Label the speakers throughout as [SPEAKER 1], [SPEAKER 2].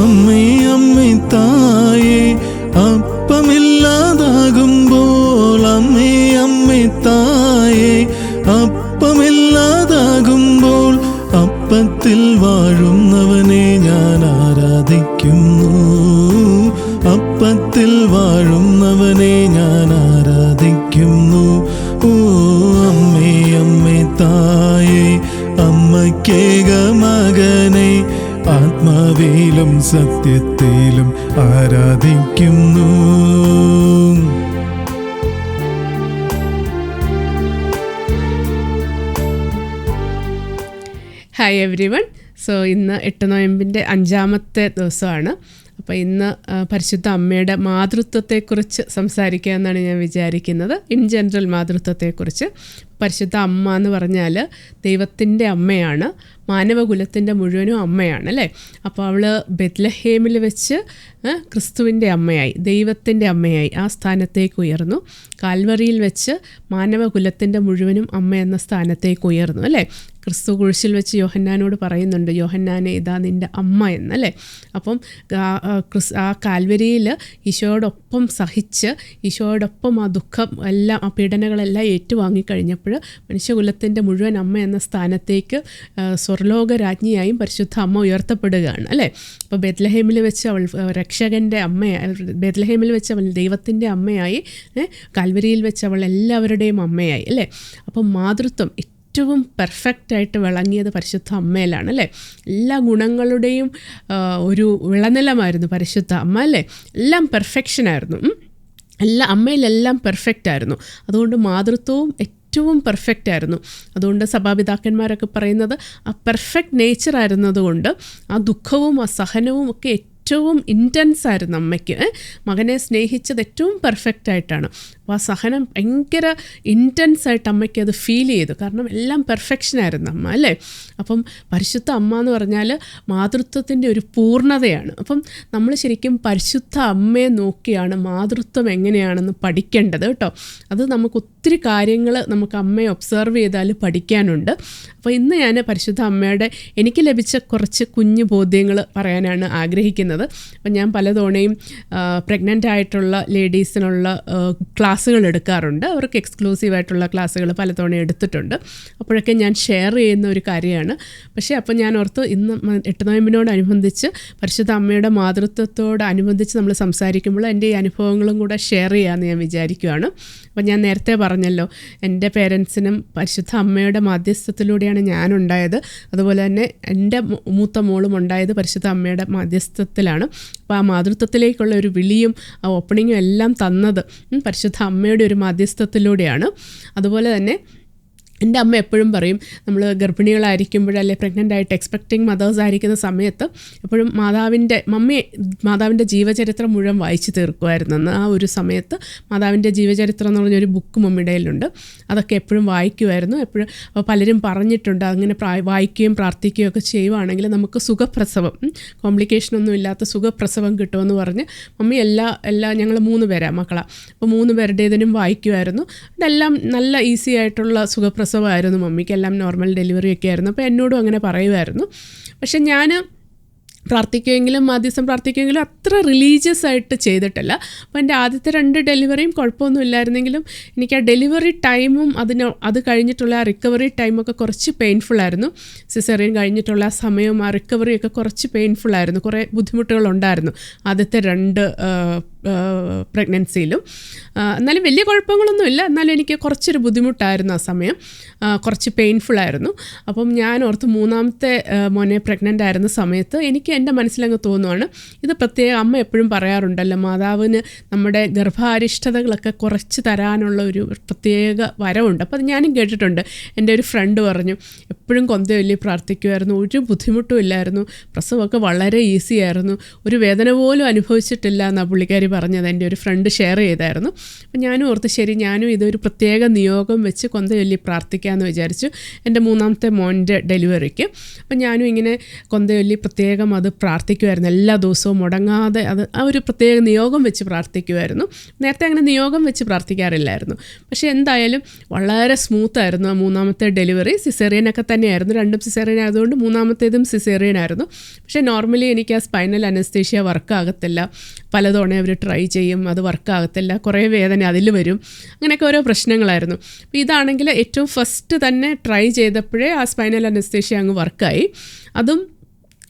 [SPEAKER 1] അമ്മേ അമ്മേ തായേ ആത്മാവിലും സത്യത്തിലും ആരാധിക്കുന്നു.
[SPEAKER 2] ഹായ് എവ്രി വൺ സോ ഇന്ന് എട്ട് നോയമ്പിന്റെ അഞ്ചാമത്തെ ദിവസമാണ്. അപ്പോൾ ഇന്ന് പരിശുദ്ധ അമ്മയുടെ മാതൃത്വത്തെക്കുറിച്ച് സംസാരിക്കുക എന്നാണ് ഞാൻ വിചാരിക്കുന്നത്. ഇൻ ജനറൽ മാതൃത്വത്തെക്കുറിച്ച്. പരിശുദ്ധ അമ്മ എന്ന് പറഞ്ഞാൽ ദൈവത്തിന്റെ അമ്മയാണ്. മാനവകുലത്തിന്റെ മുഴുവനും അമ്മയാണ് അല്ലേ? അപ്പോൾ അവൾ ബെത്ലഹേമിൽ വെച്ച് ക്രിസ്തുവിന്റെ അമ്മയായി ദൈവത്തിന്റെ അമ്മയായി ആ സ്ഥാനത്തേക്ക് ഉയർന്നു. കാൽവറിയിൽ വെച്ച് മാനവകുലത്തിന്റെ മുഴുവനും അമ്മ എന്ന സ്ഥാനത്തേക്ക് ഉയർന്നു അല്ലേ? ക്രിസ്തു കുരിശിൽ വെച്ച് യോഹന്നാനോട് പറയുന്നുണ്ട് യോഹന്നാനെ ഇതാ നിന്റെ അമ്മ എന്നല്ലേ? അപ്പം ക്രിസ് ആ കാൽവരിയിൽ ഈശോയോടൊപ്പം സഹിച്ച് ഈശോയോടൊപ്പം ആ ദുഃഖം എല്ലാം ആ പീഡനകളെല്ലാം ഏറ്റുവാങ്ങിക്കഴിഞ്ഞപ്പോൾ മനുഷ്യകുലത്തിന്റെ മുഴുവൻ അമ്മ എന്ന സ്ഥാനത്തേക്ക് സ്വർലോക രാജ്ഞിയായും പരിശുദ്ധ അമ്മ ഉയർത്തപ്പെടുകയാണ് അല്ലേ? അപ്പോൾ ബെത്ലഹേമിൽ വെച്ച് അവൾ രക്ഷകന്റെ അമ്മയായി ബെത്ലഹേമിൽ വെച്ച് അവൾ ദൈവത്തിന്റെ അമ്മയായി കാൽവരിയിൽ വെച്ച് അവൾ എല്ലാവരുടെയും അമ്മയായി അല്ലേ? അപ്പം മാതൃത്വം ഏറ്റവും പെർഫെക്റ്റ് ആയിട്ട് വിളങ്ങിയത് പരിശുദ്ധ അമ്മയിലാണ് അല്ലേ? എല്ലാ ഗുണങ്ങളുടെയും ഒരു വിളനിലമായിരുന്നു പരിശുദ്ധ അമ്മ അല്ലേ? എല്ലാം പെർഫെക്ഷനായിരുന്നു. എല്ലാ അമ്മയിലെല്ലാം പെർഫെക്റ്റ് ആയിരുന്നു. അതുകൊണ്ട് മാതൃത്വവും ഏറ്റവും പെർഫെക്റ്റ് ആയിരുന്നു. അതുകൊണ്ട് സഭാപിതാക്കന്മാരൊക്കെ പറയുന്നത് ആ പെർഫെക്റ്റ് നേച്ചർ ആയിരുന്നതുകൊണ്ട് ആ ദുഃഖവും ആ സഹനവും ഒക്കെ ഏറ്റവും ഇന്റൻസ് ആയിരുന്നു അമ്മയ്ക്ക്? മകനെ സ്നേഹിച്ചത് ഏറ്റവും പെർഫെക്റ്റ് ആയിട്ടാണ്. അപ്പോൾ ആ സഹനം ഭയങ്കര ഇന്റൻസ് ആയിട്ട് അമ്മയ്ക്ക് അത് ഫീൽ ചെയ്തു. കാരണം എല്ലാം പെർഫെക്ഷൻ ആയിരുന്നു അമ്മ അല്ലേ? അപ്പം പരിശുദ്ധ അമ്മ എന്ന് പറഞ്ഞാൽ മാതൃത്വത്തിന്റെ ഒരു പൂർണതയാണ്. അപ്പം നമ്മൾ ശരിക്കും പരിശുദ്ധ അമ്മയെ നോക്കിയാണ് മാതൃത്വം എങ്ങനെയാണെന്ന് പഠിക്കേണ്ടത് കേട്ടോ. അത് നമുക്ക് ഒത്തിരി കാര്യങ്ങൾ നമുക്ക് അമ്മയെ ഒബ്സർവ് ചെയ്താൽ പഠിക്കാനുണ്ട്. അപ്പോൾ ഇന്ന് ഞാൻ പരിശുദ്ധ അമ്മയുടെ എനിക്ക് ലഭിച്ച കുറച്ച് കുഞ്ഞു ബോധ്യങ്ങൾ പറയാനാണ് ആഗ്രഹിക്കുന്നത്. അപ്പം ഞാൻ പലതവണയും പ്രഗ്നന്റ് ആയിട്ടുള്ള ലേഡീസിനുള്ള ക്ലാസ്സുകൾ എടുക്കാറുണ്ട്. അവർക്ക് എക്സ്ക്ലൂസീവ് ആയിട്ടുള്ള ക്ലാസ്സുകൾ പലതവണ എടുത്തിട്ടുണ്ട്. അപ്പോഴൊക്കെ ഞാൻ ഷെയർ ചെയ്യുന്ന ഒരു കാര്യമാണ്. പക്ഷേ അപ്പോൾ ഞാൻ ഓർത്ത് ഇന്ന് എട്ട് നോയമ്പിനോടനുബന്ധിച്ച് പരിശുദ്ധ അമ്മയുടെ മാതൃത്വത്തോടനുബന്ധിച്ച് നമ്മൾ സംസാരിക്കുമ്പോൾ എന്റെ ഈ അനുഭവങ്ങളും കൂടെ ഷെയർ ചെയ്യാമെന്ന് ഞാൻ വിചാരിക്കുകയാണ് അപ്പോൾ ഞാൻ നേരത്തെ പറഞ്ഞല്ലോ എന്റെ പേരൻസിനും പരിശുദ്ധ അമ്മയുടെ മാധ്യസ്ഥത്തിലൂടെയാണ് ഞാനുണ്ടായത്. അതുപോലെ തന്നെ എന്റെ മൂത്ത മോളും ഉണ്ടായത് പരിശുദ്ധ അമ്മയുടെ മാധ്യസ്ഥത്തിലാണ്. അപ്പോൾ ആ മാതൃത്വത്തിലേക്കുള്ള ഒരു വിളിയും ആ ഓപ്പണിങ്ങും എല്ലാം തന്നത് പരിശുദ്ധ അമ്മയുടെ ഒരു മാധ്യസ്ഥത്തിലൂടെയാണ്. അതുപോലെ തന്നെ എന്റെ അമ്മ എപ്പോഴും പറയും നമ്മൾ ഗർഭിണികളായിരിക്കുമ്പോൾ അല്ലെ പ്രഗ്നന്റ് ആയിട്ട് എക്സ്പെക്റ്റിംഗ് മദേഴ്സ് ആയിരിക്കുന്ന സമയത്ത് എപ്പോഴും മാതാവിന്റെ മമ്മി മാതാവിന്റെ ജീവചരിത്രം മുഴുവൻ വായിച്ചു തീർക്കുമായിരുന്നു അന്ന് ആ ഒരു സമയത്ത് മാതാവിന്റെ ജീവചരിത്രം എന്ന് പറഞ്ഞൊരു ബുക്ക് മമ്മിയുടെ അതൊക്കെ എപ്പോഴും വായിക്കുമായിരുന്നു. എപ്പോഴും അപ്പോൾ പലരും പറഞ്ഞിട്ടുണ്ട് അങ്ങനെ വായിക്കുകയും പ്രാർത്ഥിക്കുകയും ഒക്കെ ചെയ്യുവാണെങ്കിൽ നമുക്ക് സുഖപ്രസവം കോംപ്ലിക്കേഷൻ ഒന്നും ഇല്ലാത്ത സുഖപ്രസവം കിട്ടുമെന്ന് പറഞ്ഞ് മമ്മി എല്ലാ എല്ലാ ഞങ്ങൾ മൂന്ന് പേരാണ് മക്കളാണ് അപ്പോൾ മൂന്ന് പേരുടേതിനും വായിക്കുമായിരുന്നു. അതെല്ലാം നല്ല ഈസി ആയിട്ടുള്ള സുഖപ്രസവമായിരുന്നു മമ്മിക്കെല്ലാം നോർമൽ ഡെലിവറി ഒക്കെ ആയിരുന്നു. അപ്പോൾ എന്നോടും അങ്ങനെ പറയുമായിരുന്നു. പക്ഷെ ഞാൻ പ്രാർത്ഥിക്കുമെങ്കിലും മാധ്യസ്ഥം പ്രാർത്ഥിക്കുമെങ്കിലും അത്ര റിലീജിയസ് ആയിട്ട് ചെയ്തിട്ടില്ല. അപ്പോൾ എന്റെ ആദ്യത്തെ രണ്ട് ഡെലിവറിയും കുഴപ്പമൊന്നും ഇല്ലായിരുന്നെങ്കിലും എനിക്ക് ആ ഡെലിവറി ടൈമും അതിന് അത് കഴിഞ്ഞിട്ടുള്ള ആ റിക്കവറി ടൈമൊക്കെ കുറച്ച് പെയിൻഫുള്ളായിരുന്നു സിസറിയൻ കഴിഞ്ഞിട്ടുള്ള ആ സമയവും ആ റിക്കവറിയൊക്കെ കുറച്ച് പെയിൻഫുള്ളായിരുന്നു കുറേ ബുദ്ധിമുട്ടുകളുണ്ടായിരുന്നു. ആദ്യത്തെ രണ്ട് പ്രഗ്നൻസിയിലും എന്നാലും വലിയ കുഴപ്പങ്ങളൊന്നുമില്ല. എന്നാലും എനിക്ക് കുറച്ചൊരു ബുദ്ധിമുട്ടായിരുന്നു ആ സമയം. കുറച്ച് പെയിൻഫുള്ളായിരുന്നു അപ്പം ഞാൻ ഓർത്ത് മൂന്നാമത്തെ മോനെ പ്രഗ്നന്റ് ആയിരുന്ന സമയത്ത് എനിക്ക് എന്റെ മനസ്സിലങ്ങ് തോന്നുവാണ് ഇത് പ്രത്യേക അമ്മ എപ്പോഴും പറയാറുണ്ടല്ലോ മാതാവിന് നമ്മുടെ ഗർഭാരിഷ്ടതകളൊക്കെ കുറച്ച് തരാനുള്ള ഒരു പ്രത്യേക വരവുണ്ട്. അപ്പോൾ അത് ഞാനും കേട്ടിട്ടുണ്ട്. എന്റെ ഒരു ഫ്രണ്ട് പറഞ്ഞു എപ്പോഴും കൊന്തവല്ലി പ്രാർത്ഥിക്കുമായിരുന്നു ഒരു ബുദ്ധിമുട്ടും ഇല്ലായിരുന്നു. പ്രസവമൊക്കെ വളരെ ഈസി ആയിരുന്നു. ഒരു വേദന പോലും അനുഭവിച്ചിട്ടില്ല എന്നാണ് പുള്ളിക്കാരി പറഞ്ഞത് എന്റെ ഒരു ഫ്രണ്ട് ഷെയർ ചെയ്തായിരുന്നു. അപ്പം ഞാനും ഓർത്ത് ശരി ഞാനും ഇതൊരു പ്രത്യേക നിയോഗം വെച്ച് കൊന്ത ചൊല്ലി പ്രാർത്ഥിക്കാമെന്ന് വിചാരിച്ചു എന്റെ മൂന്നാമത്തെ മോന്റെ ഡെലിവറിക്ക് അപ്പം ഞാനും ഇങ്ങനെ കൊന്ത ചൊല്ലി പ്രത്യേകം അത് പ്രാർത്ഥിക്കുമായിരുന്നു എല്ലാ ദിവസവും മുടങ്ങാതെ അത് ആ ഒരു പ്രത്യേക നിയോഗം വെച്ച് പ്രാർത്ഥിക്കുമായിരുന്നു നേരത്തെ അങ്ങനെ നിയോഗം വെച്ച് പ്രാർത്ഥിക്കാറില്ലായിരുന്നു. പക്ഷേ എന്തായാലും വളരെ സ്മൂത്തായിരുന്നു ആ മൂന്നാമത്തെ ഡെലിവറി സിസേറിയനൊക്കെ തന്നെയായിരുന്നു. രണ്ടും സിസേറിയൻ ആയതുകൊണ്ട് മൂന്നാമത്തേതും സിസേറിയൻ ആയിരുന്നു. പക്ഷേ നോർമലി എനിക്ക് ആ സ്പൈനൽ അനസ്തേഷ്യ വർക്ക് ആകത്തില്ല. പലതവണ അവർ ട്രൈ ചെയ്യും അത് വർക്ക് ആകത്തില്ല കുറേ വേദന അതിൽ വരും. അങ്ങനെയൊക്കെ ഓരോ പ്രശ്നങ്ങളായിരുന്നു. അപ്പോൾ ഇതാണെങ്കിൽ ഏറ്റവും ഫസ്റ്റ് തന്നെ ട്രൈ ചെയ്തപ്പോഴേ ആ സ്പൈനൽ അനസ്തേഷ്യ അങ്ങ് വർക്കായി അതും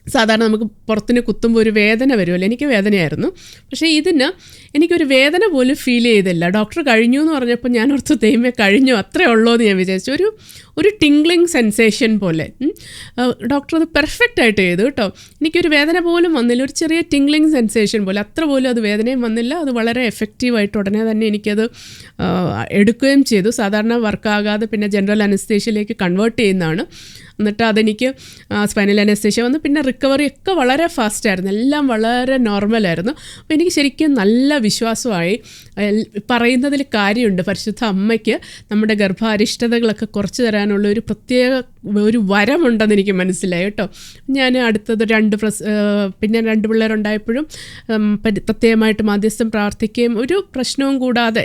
[SPEAKER 2] സാധാരണ നമുക്ക് പുറത്തിന് കുത്തുമ്പോൾ ഒരു വേദന വരുമല്ലോ എനിക്ക് വേദനയായിരുന്നു. പക്ഷേ ഇതിന് എനിക്കൊരു വേദന പോലും ഫീൽ ചെയ്തില്ല. ഡോക്ടർ കഴിഞ്ഞു എന്ന് പറഞ്ഞപ്പോൾ ഞാൻ ഓർത്ത് ദൈവമേ കഴിഞ്ഞു അത്രേ ഉള്ളൂ എന്ന് ഞാൻ വിചാരിച്ചു. ഒരു ഒരു ടിംഗ്ലിങ് സെൻസേഷൻ പോലെ. ഡോക്ടർ അത് പെർഫെക്റ്റ് ആയിട്ട് ചെയ്തു കേട്ടോ. എനിക്കൊരു വേദന പോലും വന്നില്ല. ഒരു ചെറിയ ടിംഗ്ലിങ് സെൻസേഷൻ പോലെ. അത്ര പോലും അത് വേദനയും വന്നില്ല. അത് വളരെ എഫക്റ്റീവായിട്ട് ഉടനെ തന്നെ എനിക്കത് എടുക്കുകയും ചെയ്തു. സാധാരണ വർക്കാകാതെ പിന്നെ ജനറൽ അനസ്തേഷ്യയിലേക്ക് കൺവേർട്ട് ചെയ്യുന്നതാണ്. എന്നിട്ട് അതെനിക്ക് സ്പൈനൽ അനസ്തേഷ്യ വന്നു. പിന്നെ റിക്കവറി ഒക്കെ വളരെ ഫാസ്റ്റായിരുന്നു എല്ലാം വളരെ നോർമലായിരുന്നു അപ്പോൾ എനിക്ക് ശരിക്കും നല്ല വിശ്വാസമായി പറയുന്നതിൽ കാര്യമുണ്ട്. പരിശുദ്ധ അമ്മയ്ക്ക് നമ്മുടെ ഗർഭാരിഷ്ടതകളൊക്കെ കുറച്ച് തരാനുള്ള ഒരു പ്രത്യേക ഒരു വരമുണ്ടെന്ന് എനിക്ക് മനസ്സിലായി കേട്ടോ. ഞാൻ അടുത്തത് രണ്ട് പ്രസ് പിന്നെ രണ്ട് പിള്ളേരുണ്ടായപ്പോഴും പ്രത്യേകമായിട്ട് മാധ്യസ്ഥം പ്രാർത്ഥിക്കുകയും ഒരു പ്രശ്നവും കൂടാതെ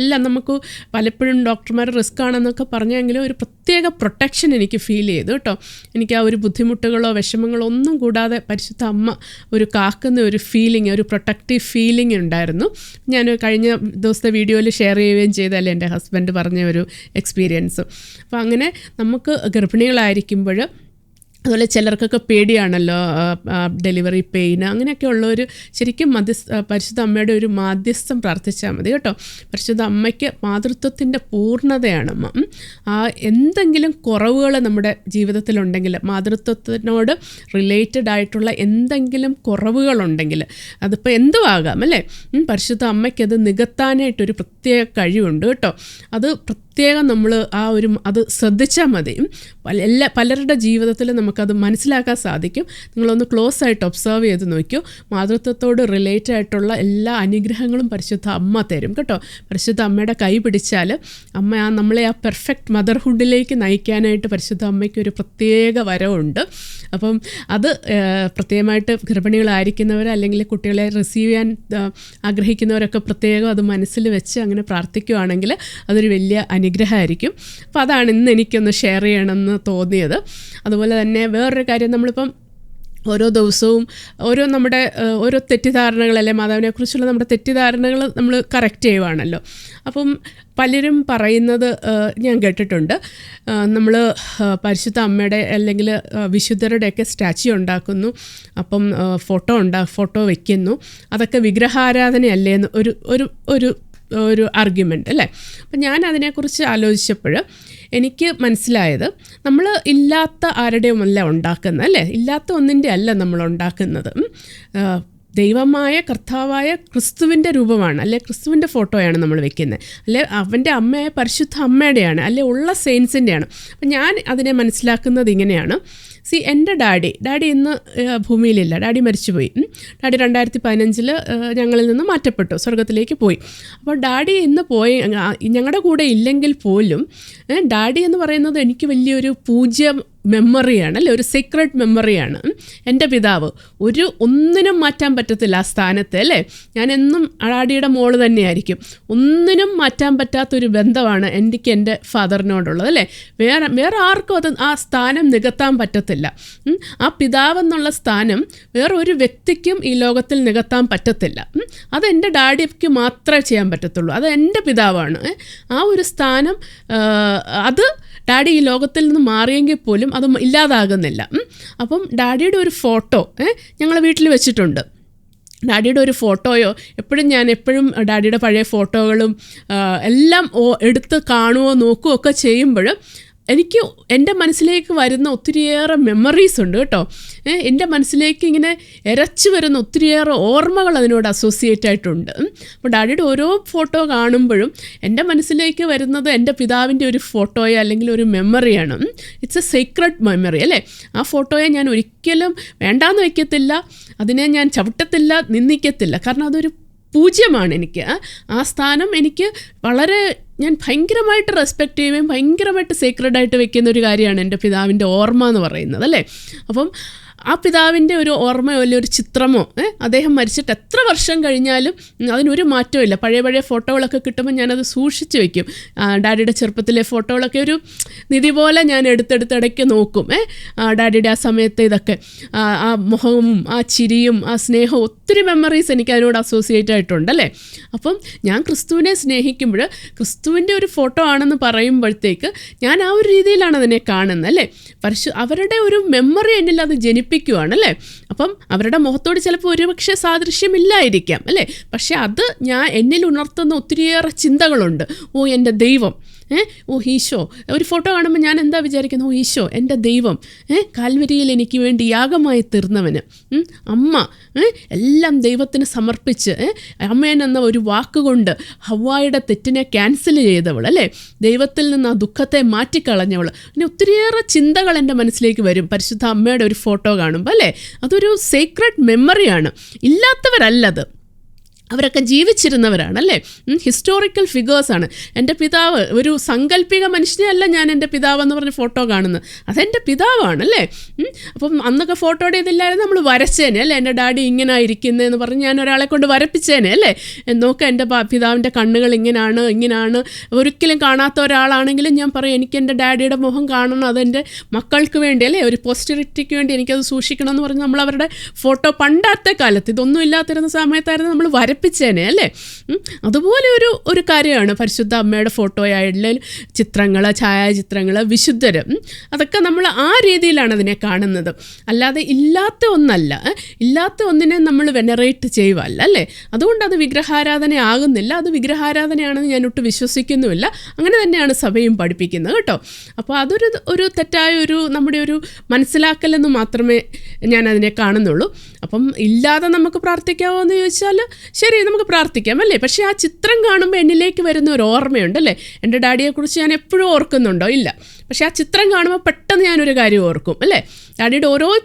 [SPEAKER 2] എല്ലാം നമുക്ക് പലപ്പോഴും ഡോക്ടർമാർ റിസ്ക് ആണെന്നൊക്കെ പറഞ്ഞെങ്കിലും ഒരു പ്രത്യേക പ്രൊട്ടക്ഷൻ എനിക്ക് ഫീൽ ചെയ്തു കേട്ടോ. എനിക്ക് ആ ഒരു ബുദ്ധിമുട്ടുകളോ വിഷമങ്ങളോ ഒന്നും കൂടാതെ പരിശുദ്ധ അമ്മ ഒരു കാക്കുന്ന ഒരു ഫീലിംഗ് ഒരു പ്രൊട്ടക്റ്റീവ് ഫീലിംഗ് ഉണ്ടായിരുന്നു. ഞാൻ കഴിഞ്ഞ ദിവസത്തെ വീഡിയോയിൽ ഷെയർ ചെയ്യുകയും ചെയ്തല്ലേ എന്റെ ഹസ്ബൻഡ് പറഞ്ഞ ഒരു എക്സ്പീരിയൻസ് അപ്പോൾ അങ്ങനെ നമുക്ക് ഗർഭിണികളായിരിക്കുമ്പോൾ അതുപോലെ ചിലർക്കൊക്കെ പേടിയാണല്ലോ ഡെലിവറി പെയിൻ അങ്ങനെയൊക്കെ ഉള്ളവർ ശരിക്കും മധ്യസ്ഥ പരിശുദ്ധ അമ്മയുടെ ഒരു മാധ്യസ്ഥം പ്രാർത്ഥിച്ചാൽ മതി കേട്ടോ. പരിശുദ്ധ അമ്മയ്ക്ക് മാതൃത്വത്തിന്റെ പൂർണതയാണ് അമ്മ. ആ എന്തെങ്കിലും കുറവുകൾ നമ്മുടെ ജീവിതത്തിലുണ്ടെങ്കിൽ മാതൃത്വത്തിനോട് റിലേറ്റഡ് ആയിട്ടുള്ള എന്തെങ്കിലും കുറവുകളുണ്ടെങ്കിൽ അതിപ്പോൾ എന്തും ആകാം അല്ലേ പരിശുദ്ധ അമ്മയ്ക്ക് അത് നികത്താനായിട്ടൊരു പ്രത്യേക കഴിവുണ്ട് കേട്ടോ. അത് പ്രത്യേകം നമ്മൾ ആ ഒരു അത് ശ്രദ്ധിച്ചാൽ മതി. എല്ലാ പലരുടെ ജീവിതത്തിൽ നമുക്കത് മനസ്സിലാക്കാൻ സാധിക്കും. നിങ്ങളൊന്ന് ക്ലോസ് ആയിട്ട് ഒബ്സർവ് ചെയ്ത് നോക്കിയോ മാതൃത്വത്തോട് റിലേറ്റഡ് ആയിട്ടുള്ള എല്ലാ അനുഗ്രഹങ്ങളും പരിശുദ്ധ അമ്മ തരും കേട്ടോ. പരിശുദ്ധ അമ്മയുടെ കൈ പിടിച്ചാൽ അമ്മ ആ നമ്മളെ ആ പെർഫെക്റ്റ് മദർഹുഡിലേക്ക് നയിക്കാനായിട്ട് പരിശുദ്ധ അമ്മയ്ക്ക് ഒരു പ്രത്യേക വരവുണ്ട്. അപ്പം അത് പ്രത്യേകമായിട്ട് ഗർഭിണികളായിരിക്കുന്നവർ അല്ലെങ്കിൽ കുട്ടികളെ റിസീവ് ചെയ്യാൻ ആഗ്രഹിക്കുന്നവരൊക്കെ പ്രത്യേകം അത് മനസ്സിൽ വെച്ച് അങ്ങനെ പ്രാർത്ഥിക്കുകയാണെങ്കിൽ അതൊരു വലിയ അനുഗ്രഹമായിരിക്കും. അപ്പോൾ അതാണ് ഇന്ന് എനിക്കൊന്ന് ഷെയർ ചെയ്യണമെന്ന് തോന്നിയത്. അതുപോലെ തന്നെ വേറൊരു കാര്യം നമ്മളിപ്പം ഓരോ ദിവസവും ഓരോ നമ്മുടെ ഓരോ തെറ്റിദ്ധാരണകളല്ലേ മാതാവിനെക്കുറിച്ചുള്ള നമ്മുടെ തെറ്റിദ്ധാരണകൾ നമ്മൾ കറക്റ്റ് ചെയ്യുവാണല്ലോ. അപ്പം പലരും പറയുന്നത് ഞാൻ കേട്ടിട്ടുണ്ട്. നമ്മൾ പരിശുദ്ധ അമ്മയുടെ അല്ലെങ്കിൽ വിശുദ്ധരുടെയൊക്കെ സ്റ്റാച്യു ഉണ്ടാക്കുന്നു. അപ്പം ഫോട്ടോ ഉണ്ടാ ഫോട്ടോ വയ്ക്കുന്നു അതൊക്കെ വിഗ്രഹാരാധനയല്ലേ എന്ന് ഒരു ഒരു ഒരു ഒരു ആർഗ്യുമെന്റ് അല്ലേ? അപ്പം ഞാൻ അതിനെക്കുറിച്ച് ആലോചിച്ചപ്പോൾ എനിക്ക് മനസ്സിലായത് നമ്മൾ ഇല്ലാത്ത ആരുടെയും അല്ല ഉണ്ടാക്കുന്നത് അല്ലേ? ഇല്ലാത്ത ഒന്നിന്റെ അല്ല നമ്മൾ ഉണ്ടാക്കുന്നത്. ദൈവമായ കർത്താവായ ക്രിസ്തുവിന്റെ രൂപമാണ് അല്ലെ ക്രിസ്തുവിന്റെ ഫോട്ടോയാണ് നമ്മൾ വെക്കുന്നത് അല്ലെ അവന്റെ അമ്മയായ പരിശുദ്ധ അമ്മയുടെയാണ് അല്ലെ ഉള്ള സെയിൻസിന്റെയാണ് അപ്പം ഞാൻ അതിനെ മനസ്സിലാക്കുന്നത് ഇങ്ങനെയാണ്. സി എന്റെ ഡാഡി ഡാഡി ഇന്ന് ഭൂമിയിലില്ല. ഡാഡി മരിച്ചുപോയി. ഡാഡി രണ്ടായിരത്തി പതിനഞ്ചിൽ ഞങ്ങളിൽ നിന്ന് മാറ്റപ്പെട്ടു സ്വർഗത്തിലേക്ക് പോയി. അപ്പോൾ ഡാഡി ഇന്ന് പോയി ഞങ്ങളുടെ കൂടെ ഇല്ലെങ്കിൽ പോലും ഡാഡി എന്ന് പറയുന്നത് എനിക്ക് വലിയൊരു പൂജ്യ മെമ്മറിയാണ് അല്ലേ? ഒരു സീക്രട്ട് മെമ്മറിയാണ്. എന്റെ പിതാവ് ഒരു ഒന്നിനും മാറ്റാൻ പറ്റത്തില്ല ആ സ്ഥാനത്ത് അല്ലേ? ഞാൻ എന്നും അടാടിയുടെ മോൾ തന്നെയായിരിക്കും. ഒന്നിനും മാറ്റാൻ പറ്റാത്തൊരു ബന്ധമാണ് എനിക്ക് എന്റെ ഫാദറിനോടുള്ളത് അല്ലേ? വേറെ വേറെ ആർക്കും അത് ആ സ്ഥാനം നികത്താൻ പറ്റത്തില്ല. ആ പിതാവെന്നുള്ള സ്ഥാനം വേറെ ഒരു വ്യക്തിക്കും ഈ ലോകത്തിൽ നികത്താൻ പറ്റത്തില്ല. അത് എന്റെ ഡാഡിക്ക് മാത്രമേ ചെയ്യാൻ പറ്റത്തുള്ളൂ. അത് എന്റെ പിതാവാണ്. ആ ഒരു സ്ഥാനം അത് ഡാഡി ഈ ലോകത്തിൽ നിന്ന് മാറിയെങ്കിൽ പോലും അത് ഇല്ലാതാകുന്നില്ല. അപ്പം ഡാഡിയുടെ ഒരു ഫോട്ടോ ഞങ്ങൾ വീട്ടിൽ വെച്ചിട്ടുണ്ട്. ഡാഡിയുടെ ഒരു ഫോട്ടോയോ എപ്പോഴും ഞാൻ എപ്പോഴും ഡാഡിയുടെ പഴയ ഫോട്ടോകളും എല്ലാം എടുത്ത് കാണുകയോ നോക്കുകയോ ഒക്കെ ചെയ്യുമ്പോൾ എനിക്ക് എന്റെ മനസ്സിലേക്ക് വരുന്ന ഒത്തിരിയേറെ മെമ്മറീസ് ഉണ്ട് കേട്ടോ. എന്റെ മനസ്സിലേക്ക് ഇങ്ങനെ ഇരച്ചു വരുന്ന ഒത്തിരിയേറെ ഓർമ്മകൾ അതിനോട് അസോസിയേറ്റ് ആയിട്ടുണ്ട്. അപ്പോൾ ഡാഡിയുടെ ഓരോ ഫോട്ടോ കാണുമ്പോഴും എന്റെ മനസ്സിലേക്ക് വരുന്നത് എന്റെ പിതാവിന്റെ ഒരു ഫോട്ടോയോ അല്ലെങ്കിൽ ഒരു മെമ്മറിയാണ് ഇറ്റ്സ് എ സീക്രട്ട് മെമ്മറി അല്ലേ? ആ ഫോട്ടോയെ ഞാൻ ഒരിക്കലും വേണ്ടാന്ന് വയ്ക്കത്തില്ല അതിനെ ഞാൻ ചവിട്ടത്തില്ല നിന്ദിക്കത്തില്ല. കാരണം അതൊരു പൂജ്യമാണ് എനിക്ക്. ആ- സ്ഥാനം എനിക്ക് വളരെ ഞാൻ ഭയങ്കരമായിട്ട് റെസ്പെക്റ്റ് ചെയ്യുകയും ഭയങ്കരമായിട്ട് സീക്രഡായിട്ട് വെക്കുന്ന ഒരു കാര്യമാണ് എന്റെ പിതാവിന്റെ ഓർമ്മ എന്ന് പറയുന്നത് അല്ലേ? അപ്പം ആ പിതാവിന്റെ ഒരു ഓർമ്മയോ അല്ലെങ്കിൽ ഒരു ചിത്രമോ അദ്ദേഹം മരിച്ചിട്ട് എത്ര വർഷം കഴിഞ്ഞാലും അതിനൊരു മാറ്റവും ഇല്ല. പഴയ പഴയ ഫോട്ടോകളൊക്കെ കിട്ടുമ്പോൾ ഞാനത് സൂക്ഷിച്ച് വെക്കും. ഡാഡിയുടെ ചെറുപ്പത്തിലെ ഫോട്ടോകളൊക്കെ ഒരു നിധി പോലെ ഞാൻ എടുത്തെടുത്ത് ഇടയ്ക്ക് നോക്കും ഏ ഡാഡിയുടെ ആ സമയത്ത് ഇതൊക്കെ. ആ, മുഖവും ആ ചിരിയും ആ സ്നേഹവും ഒത്തിരി മെമ്മറീസ് എനിക്ക് അതിനോട് അസോസിയേറ്റ് ആയിട്ടുണ്ട് അല്ലേ? അപ്പം ഞാൻ ക്രിസ്തുവിനെ സ്നേഹിക്കുമ്പോൾ ക്രിസ്തുവിന്റെ ഒരു ഫോട്ടോ ആണെന്ന് പറയുമ്പോഴത്തേക്ക് ഞാൻ ആ ഒരു രീതിയിലാണ് അതിനെ കാണുന്നത് അല്ലേ? പരശു അവരുടെ ഒരു മെമ്മറി എന്നിൽ അത് ജനിപ്പിക്കുവാണ് അല്ലേ അപ്പം അവരുടെ മുഖത്തോട് ചിലപ്പോൾ ഒരുപക്ഷെ സാദൃശ്യമില്ലായിരിക്കാം അല്ലേ? പക്ഷെ അത് ഞാൻ എന്നിൽ ഉണർത്തുന്ന ഒത്തിരിയേറെ ചിന്തകളുണ്ട്. ഓ എന്റെ ദൈവം ഓ ഈശോ. ഒരു ഫോട്ടോ കാണുമ്പോൾ ഞാൻ എന്താ വിചാരിക്കുന്നത് ഓ ഈശോ എന്റെ ദൈവം. കാൽവരിയിൽ എനിക്ക് വേണ്ടി യാഗമായി തീർന്നവന്. അമ്മ. എല്ലാം ദൈവത്തിന് സമർപ്പിച്ച് അമ്മേൻ എന്ന ഒരു വാക്കുകൊണ്ട് ഹവായുടെ തെറ്റിനെ ക്യാൻസൽ ചെയ്തവൾ അല്ലേ? ദൈവത്തിൽ നിന്ന് ആ ദുഃഖത്തെ മാറ്റിക്കളഞ്ഞവൾ. പിന്നെ ഒത്തിരിയേറെ ചിന്തകൾ എന്റെ മനസ്സിലേക്ക് വരും. പരിശുദ്ധ അമ്മയുടെ ഒരു ഫോട്ടോ കാണുമ്പോൾ അല്ലേ? അതൊരു സീക്രട്ട് മെമ്മറിയാണ്. ഇല്ലാത്തവരല്ലത്. അവരൊക്കെ ജീവിച്ചിരുന്നവരാണ് അല്ലേ ഹിസ്റ്റോറിക്കൽ ഫിഗേഴ്സാണ് എന്റെ പിതാവ് ഒരു സങ്കല്പിക മനുഷ്യനെയല്ല ഞാൻ എന്റെ പിതാവ് എന്ന് പറഞ്ഞ ഫോട്ടോ കാണുന്നത്. അതെന്റെ പിതാവാണ് അല്ലേ ഉം. അപ്പം അന്നൊക്കെ ഫോട്ടോയുടെ ഇതില്ലായിരുന്നു നമ്മൾ വരച്ചേനെ അല്ലേ? എന്റെ ഡാഡി ഇങ്ങനെ ഇരിക്കുന്നതെന്ന് പറഞ്ഞ് ഞാൻ ഒരാളെ കൊണ്ട് വരപ്പിച്ചേനെ അല്ലേ? നോക്കാം എന്റെ പിതാവിന്റെ കണ്ണുകൾ ഇങ്ങനെയാണ് ഇങ്ങനെയാണ് ഒരിക്കലും കാണാത്ത ഒരാളാണെങ്കിലും ഞാൻ പറയും എനിക്ക് എന്റെ ഡാഡിയുടെ മുഖം കാണണം. അതെന്റെ മക്കൾക്ക് വേണ്ടി അല്ലേ? ഒരു പോസ്റ്ററിറ്റിക്ക് വേണ്ടി എനിക്കത് സൂക്ഷിക്കണം എന്ന് പറഞ്ഞ് നമ്മൾ അവരുടെ ഫോട്ടോ പണ്ടത്തെ കാലത്ത് ഇതൊന്നും ഇല്ലാത്തിരുന്ന സമയത്തായിരുന്നു നമ്മൾ വരപ്പിച്ചേനെ അല്ലേ? അതുപോലെ ഒരു ഒരു കാര്യമാണ് പരിശുദ്ധ അമ്മയുടെ ഫോട്ടോയായിട്ടുള്ള ചിത്രങ്ങൾ ഛായാചിത്രങ്ങൾ വിശുദ്ധർ അതൊക്കെ നമ്മൾ ആ രീതിയിലാണ് അതിനെ കാണുന്നത്. അല്ലാതെ ഇല്ലാത്ത ഒന്നല്ല. ഇല്ലാത്ത ഒന്നിനെ നമ്മൾ വെനറേറ്റ് ചെയ്യുവല്ല അല്ലേ? അതുകൊണ്ട് അത് വിഗ്രഹാരാധന ആകുന്നില്ല. അത് വിഗ്രഹാരാധനയാണെന്ന് ഞാൻ ഒട്ടും വിശ്വസിക്കുന്നുമില്ല. അങ്ങനെ തന്നെയാണ് സഭയും പഠിപ്പിക്കുന്നത് കേട്ടോ. അപ്പോൾ അതൊരു ഒരു തെറ്റായ ഒരു നമ്മുടെ ഒരു മനസ്സിലാക്കലെന്ന് മാത്രമേ ഞാൻ അതിനെ കാണുന്നുള്ളൂ. അപ്പം ഇല്ലാതെ നമുക്ക് പ്രാർത്ഥിക്കാമോ എന്ന് ചോദിച്ചാൽ ശരി നമുക്ക് പ്രാർത്ഥിക്കാം അല്ലേ? പക്ഷേ ആ ചിത്രം കാണുമ്പോൾ എന്നിലേക്ക് വരുന്ന ഒരു ഓർമ്മയുണ്ട് അല്ലേ? എന്റെ ഡാഡിയെക്കുറിച്ച് ഞാൻ എപ്പോഴും ഓർക്കുന്നുണ്ടോ? ഇല്ല. പക്ഷേ ആ ചിത്രം കാണുമ്പോൾ പെട്ടെന്ന് ഞാനൊരു കാര്യം ഓർക്കും അല്ലേ? ഡാഡിയുടെ ഓരോ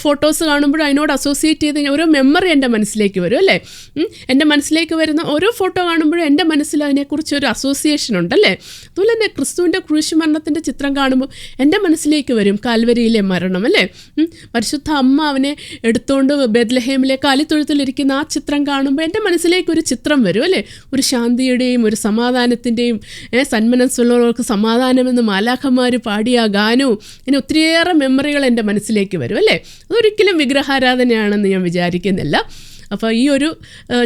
[SPEAKER 2] ഫോട്ടോസ് കാണുമ്പോൾ അതിനോട് അസോസിയേറ്റ് ചെയ്ത് ഓരോ മെമ്മറി എന്റെ മനസ്സിലേക്ക് വരും അല്ലേ? എന്റെ മനസ്സിലേക്ക് വരുന്ന ഓരോ ഫോട്ടോ കാണുമ്പോഴും എന്റെ മനസ്സിൽ അതിനെക്കുറിച്ച് ഒരു അസോസിയേഷൻ ഉണ്ടല്ലേ അതുപോലെ തന്നെ ക്രിസ്തുവിന്റെ ക്രൂശ് മരണത്തിന്റെ ചിത്രം കാണുമ്പോൾ എന്റെ മനസ്സിലേക്ക് വരും കാൽവരിയിലെ മരണം അല്ലേ? പരിശുദ്ധ അമ്മ അവനെ എടുത്തുകൊണ്ട് ബെദ്ലഹേമിലെ കാലിത്തൊഴുത്തിലിരിക്കുന്ന ആ ചിത്രം കാണുമ്പോൾ എന്റെ മനസ്സിലേക്ക് ഒരു ചിത്രം വരും അല്ലേ? ഒരു ശാന്തിയുടെയും ഒരു സമാധാനത്തിന്റെയും സന്മനസ്സുള്ളവർക്ക് സമാധാനമെന്ന് മാലാഖന്മാർ പാടിയ ആ ഗാനവും ഇങ്ങനെ ഒത്തിരിയേറെ മെമ്മറികൾ എന്റെ മനസ്സിലേക്ക് വരും അല്ലേ? അതൊരിക്കലും വിഗ്രഹാരാധനയാണെന്ന് ഞാൻ വിചാരിക്കുന്നില്ല. അപ്പോൾ ഈ ഒരു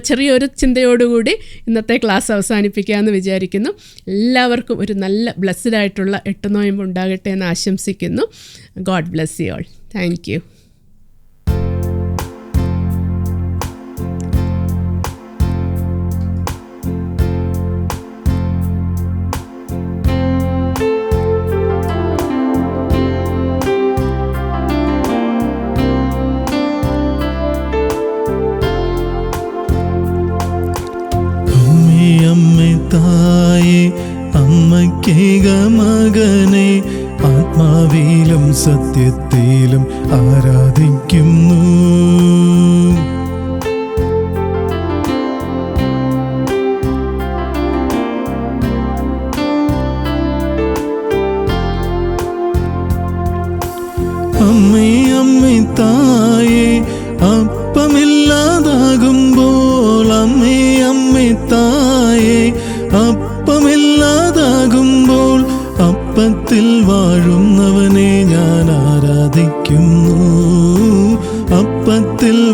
[SPEAKER 2] ചെറിയൊരു ചിന്തയോടുകൂടി ഇന്നത്തെ ക്ലാസ് അവസാനിപ്പിക്കാമെന്ന് വിചാരിക്കുന്നു. എല്ലാവർക്കും ഒരു നല്ല ബ്ലെസ്ഡ് ആയിട്ടുള്ള എട്ട് നോയമ്പ് ഉണ്ടാകട്ടെ എന്ന് ആശംസിക്കുന്നു. God bless you all. Thank you.
[SPEAKER 1] സത്യത്തിലും ആരാധിക്കുന്നു.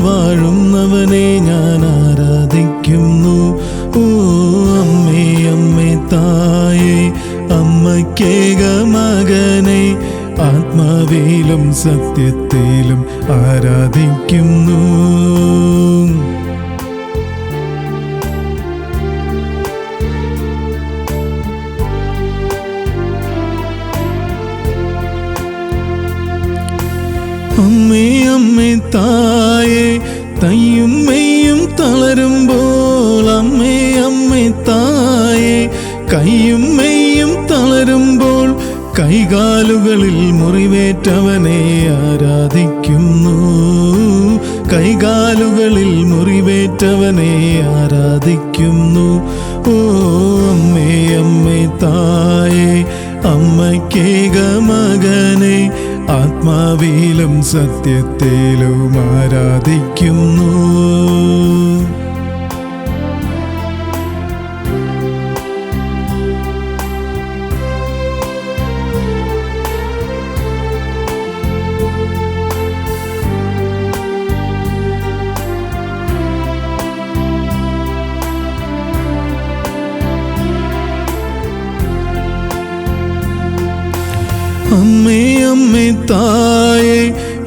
[SPEAKER 1] വാഴുന്നവനെ ഞാൻ ആരാധിക്കുന്നു. ഓ അമ്മേ അമ്മേ തായേ അമ്മയ്ക്കേക മകനെ ആത്മാവിലും സത്യത്തിലും ആരാധിക്കുന്നു. അമ്മേ അമ്മേ തായേ തയ്യും മെയ്യും തളരുമ്പോൾ അമ്മേ അമ്മേ തായേ. കയ്യും മെയ്യും തളരുമ്പോൾ കൈകാലുകളിൽ മുറിവേറ്റവനെ ആരാധിക്കുന്നു. കൈകാലുകളിൽ മുറിവേറ്റവനെ ആരാധിക്കുന്നു. ഓ അമ്മേ അമ്മേ തായേ. അമ്മയ്ക്കേക മകനെ ആത്മാവിലും സത്യത്തിലും ആരാധിക്കുന്നു.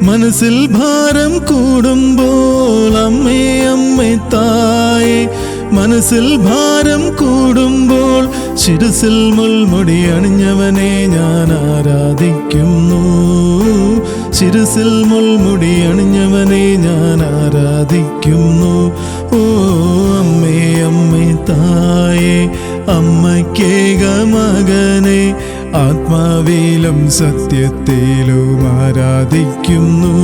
[SPEAKER 1] മനസ്സിൽ ഭാരം കൂടുമ്പോൾ അമ്മേ അമ്മേ തായേ. മനസ്സിൽ ഭാരം കൂടുമ്പോൾ ശിരസിൽ മുൾമുടി അണിഞ്ഞവനെ ഞാൻ ആരാധിക്കുന്നു. ശിരസിൽ മുൾമുടി അണിഞ്ഞവനെ ഞാൻ ആരാധിക്കുന്നു. ഓ അമ്മേ അമ്മേ തായേ. അമ്മയ്ക്കേക മകനെ ആത്മാവിലും സത്യത്തിലും ആരാധിക്കുന്നു.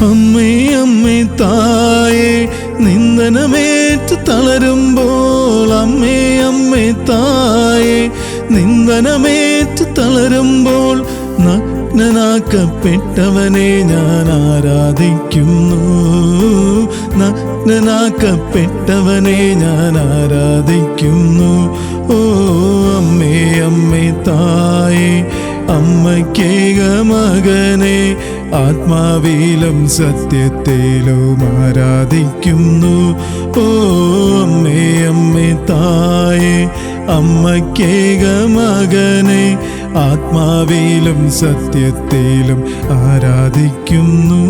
[SPEAKER 1] അമ്മേ അമ്മേ തായേ നിന്ദനമേറ്റ് തളരുമ്പോൾ അമ്മേ അമ്മേ തായേ നിന്ദനമേറ്റ് തളരുമ്പോൾ നഗ്നനാക്കപ്പെട്ടവനെ ഞാൻ ആരാധിക്കുന്നു. നഗ്നനാക്കപ്പെട്ടവനെ ഞാൻ ആരാധിക്കുന്നു. ഓ അമ്മേ അമ്മേ തായേ അമ്മയ്ക്കേക മകനെ ആത്മാവിലും സത്യത്തിലും ആരാധിക്കുന്നു. ഓ അമ്മേ അമ്മേ തായേ അമ്മയ്ക്കേക മകനെ ആത്മാവിലും സത്യത്തിലും ആരാധിക്കുന്നു.